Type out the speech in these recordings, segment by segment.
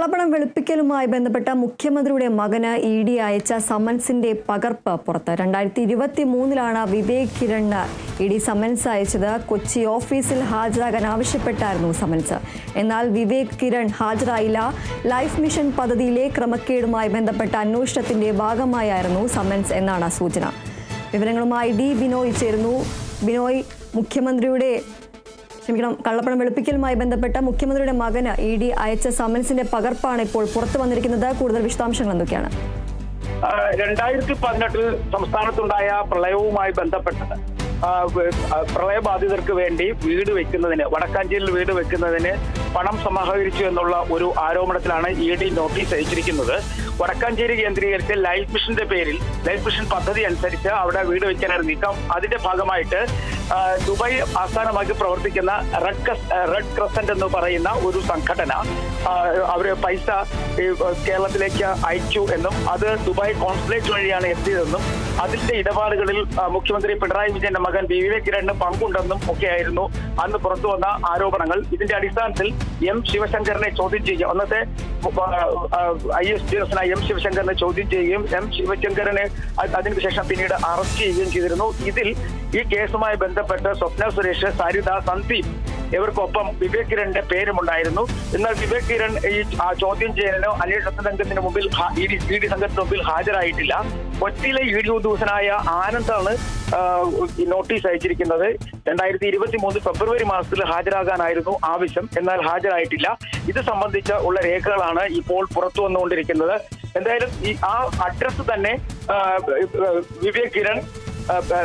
കള്ളപ്പണം വെളുപ്പിക്കലുമായി ബന്ധപ്പെട്ട മുഖ്യമന്ത്രിയുടെ മകന് ഇ ഡി അയച്ച സമൻസിന്റെ പകർപ്പ് പുറത്ത്. രണ്ടായിരത്തി ഇരുപത്തി മൂന്നിലാണ് Vivek Kiran E D summons അയച്ചത്. കൊച്ചി ഓഫീസിൽ ഹാജരാകാൻ ആവശ്യപ്പെട്ടായിരുന്നു സമൻസ്. എന്നാൽ വിവേക് കിരൺ ഹാജരായില്ല. ലൈഫ് മിഷൻ പദ്ധതിയിലെ ക്രമക്കേടുമായി ബന്ധപ്പെട്ട അന്വേഷണത്തിന്റെ ഭാഗമായായിരുന്നു സമൻസ് എന്നാണ് സൂചന. വിവരങ്ങളുമായി ഡി ബിനോയ് ചേരുന്നു. ബിനോയ് മുഖ്യമന്ത്രിയുടെ ക്ഷമിക്കണം. കള്ളപ്പണം വെളുപ്പിക്കലുമായി ബന്ധപ്പെട്ട മുഖ്യമന്ത്രിയുടെ മകന് ഇ ഡി അയച്ച സമൻസിന്റെ പകർപ്പാണ് ഇപ്പോൾ പുറത്തു വന്നിരിക്കുന്നത്. കൂടുതൽ വിശദാംശങ്ങൾ എന്തൊക്കെയാണ്? രണ്ടായിരത്തി പതിനെട്ടിൽ സംസ്ഥാനത്തുണ്ടായ പ്രളയവുമായി ബന്ധപ്പെട്ടത്. പ്രളയബാധിതർക്ക് വേണ്ടി വീട് വെക്കുന്നതിന് വടക്കാഞ്ചേരിയിൽ വീട് വെക്കുന്നതിന് പണം സമാഹരിച്ചു എന്നുള്ള ഒരു ആരോപണത്തിലാണ് ഇ ഡി നോട്ടീസ് അയച്ചിരിക്കുന്നത്. വടക്കാഞ്ചേരി കേന്ദ്രീകരിച്ച് ലൈഫ് മിഷന്റെ പേരിൽ ലൈഫ് മിഷൻ പദ്ധതി അനുസരിച്ച് അവിടെ വീട് വെക്കാനായിരുന്നു നീക്കം. അതിന്റെ ഭാഗമായിട്ട് ദുബായ് ആസ്ഥാനമാക്കി പ്രവർത്തിക്കുന്ന റെഡ് റെഡ് ക്രസന്റ് എന്ന് പറയുന്ന ഒരു സംഘടന അവർ പൈസ കേരളത്തിലേക്ക് അയച്ചു എന്നും അത് ദുബായ് കോൺസുലേറ്റ് വഴിയാണ് എത്തിയതെന്നും അതിന്റെ ഇടപാടുകളിൽ മുഖ്യമന്ത്രി പിണറായി വിജയന്റെ മകൻ വി. വിവേക് കിരണിന് പങ്കുണ്ടെന്നും ഒക്കെയായിരുന്നു അന്ന് പുറത്തു വന്ന ആരോപണങ്ങൾ. ഇതിന്റെ അടിസ്ഥാനത്തിൽ എം. ശിവശങ്കറിനെ ചോദ്യം ചെയ്യുക അന്നത്തെ ഐ. എസ്. ഉദ്യോഗസ്ഥനായ എം. ശിവശങ്കറിനെ ചോദ്യം ചെയ്യുകയും എം. ശിവശങ്കറിനെ അതിനുശേഷം പിന്നീട് അറസ്റ്റ് ചെയ്യുകയും ചെയ്തിരുന്നു. ഇതിൽ ഈ കേസുമായി ബന്ധപ്പെട്ട് സ്വപ്ന സുരേഷ് സരിത സന്ദീപ് ഇവർക്കൊപ്പം വിവേക് കിരണിന്റെ പേരുമുണ്ടായിരുന്നു. എന്നാൽ വിവേക് കിരൺ ഈ ചോദ്യം ചെയ്യലിനോ അന്വേഷണ സംഘത്തിന് മുമ്പിൽ ഇ ഡി സംഘത്തിന് മുമ്പിൽ ഹാജരായിട്ടില്ല. കൊച്ചിയിലെ ഇ ഡി ഉദ്യോഗസ്ഥനായ ആനന്ദാണ് നോട്ടീസ് അയച്ചിരിക്കുന്നത്. രണ്ടായിരത്തി ഇരുപത്തി മൂന്ന് ഫെബ്രുവരി മാസത്തിൽ ഹാജരാകാനായിരുന്നു ആവശ്യം എന്നാൽ ഹാജരായിട്ടില്ല. ഇത് സംബന്ധിച്ച ഉള്ള രേഖകളാണ് ഇപ്പോൾ പുറത്തു വന്നുകൊണ്ടിരിക്കുന്നത്. എന്തായാലും ഈ ആ അഡ്രസ് തന്നെ Vivek Kiran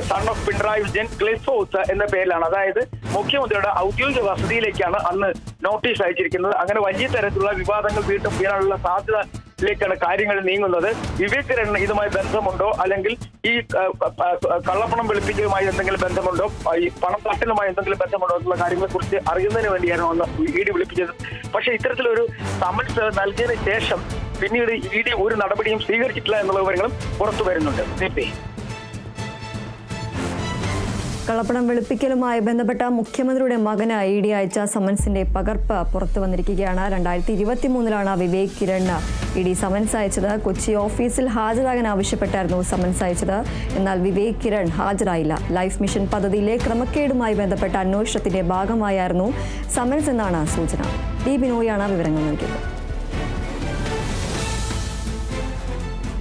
son of Pinarayi Vijayan Cliff House എന്ന പേരിലാണ്. അതായത് മുഖ്യമന്ത്രിയുടെ ഔദ്യോഗിക വസതിയിലേക്കാണ് അന്ന് നോട്ടീസ് അയച്ചിരിക്കുന്നത്. അങ്ങനെ വലിയ തരത്തിലുള്ള വിവാദങ്ങൾ വീണ്ടും വീഴാനുള്ള സാധ്യതയിലേക്കാണ് കാര്യങ്ങൾ നീങ്ങുന്നത്. വിവേക് കിരണിന് ഇതുമായി ബന്ധമുണ്ടോ? അല്ലെങ്കിൽ ഈ കള്ളപ്പണം വെളുപ്പിക്കലുമായി എന്തെങ്കിലും ബന്ധമുണ്ടോ? ഈ പണം തട്ടലുമായി എന്തെങ്കിലും ബന്ധമുണ്ടോ എന്നുള്ള കാര്യങ്ങളെ കുറിച്ച് അറിയുന്നതിന് വേണ്ടിയാണ് ഒന്ന് ഇ ഡി വിളിപ്പിച്ചത്? പക്ഷെ ഇത്തരത്തിലൊരു സമൻസ് നൽകിയതിന് ശേഷം പിന്നീട് ഇ ഡി ഒരു നടപടിയും സ്വീകരിച്ചിട്ടില്ല എന്നുള്ള വിവരങ്ങളും പുറത്തു വരുന്നുണ്ട്. കള്ളപ്പണം വെളുപ്പിക്കലുമായി ബന്ധപ്പെട്ട മുഖ്യമന്ത്രിയുടെ മകന് ഇ ഡി അയച്ച സമൻസിന്റെ പകർപ്പ് പുറത്തു വന്നിരിക്കുകയാണ്. രണ്ടായിരത്തി ഇരുപത്തി മൂന്നിലാണ് Vivek Kiran E D summons അയച്ചത്. കൊച്ചി ഓഫീസിൽ ഹാജരാകാൻ ആവശ്യപ്പെട്ടായിരുന്നു സമൻസ് അയച്ചത്. എന്നാൽ വിവേക് കിരൺ ഹാജരായില്ല. ലൈഫ് മിഷൻ പദ്ധതിയിലെ ക്രമക്കേടുമായി ബന്ധപ്പെട്ട അന്വേഷണത്തിന്റെ ഭാഗമായായിരുന്നു സമൻസ് എന്നാണ് സൂചന. ഡി ബിനോയാണ് വിവരങ്ങൾ നൽകിയത്.